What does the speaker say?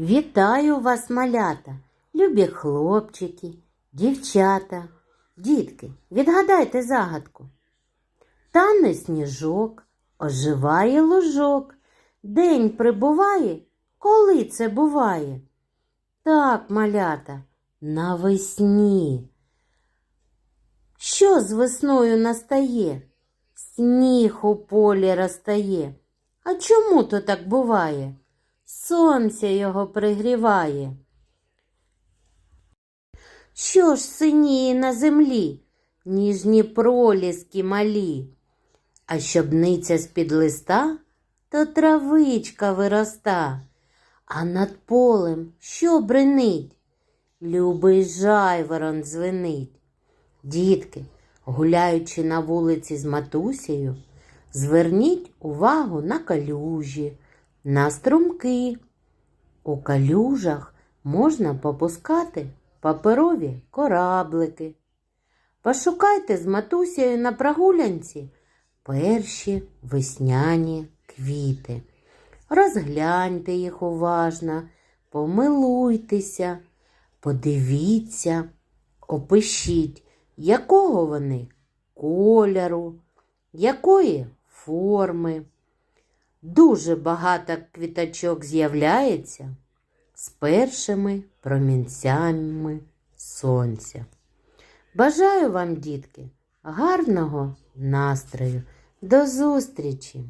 Вітаю вас, малята, любі хлопчики, дівчата, дітки, відгадайте загадку. Тане сніжок, оживає лужок, день прибуває, коли це буває? Так, малята, навесні. Що з весною настає? Сніг у полі розтає. А чому то так буває? Сонце його пригріває. Що ж синіє на землі, ніжні проліски малі, а щобниця з-під листа, то травичка вироста, а над полем що бренить? Любий жайворон дзвенить. Дітки, гуляючи на вулиці з матусею, зверніть увагу на калюжі, на струмки. У калюжах можна попускати паперові кораблики. Пошукайте з матусею на прогулянці перші весняні квіти. Розгляньте їх уважно, помилуйтеся, подивіться, опишіть, якого вони кольору, якої форми. Дуже багато квіточок з'являється з першими промінцями сонця. Бажаю вам, дітки, гарного настрою. До зустрічі!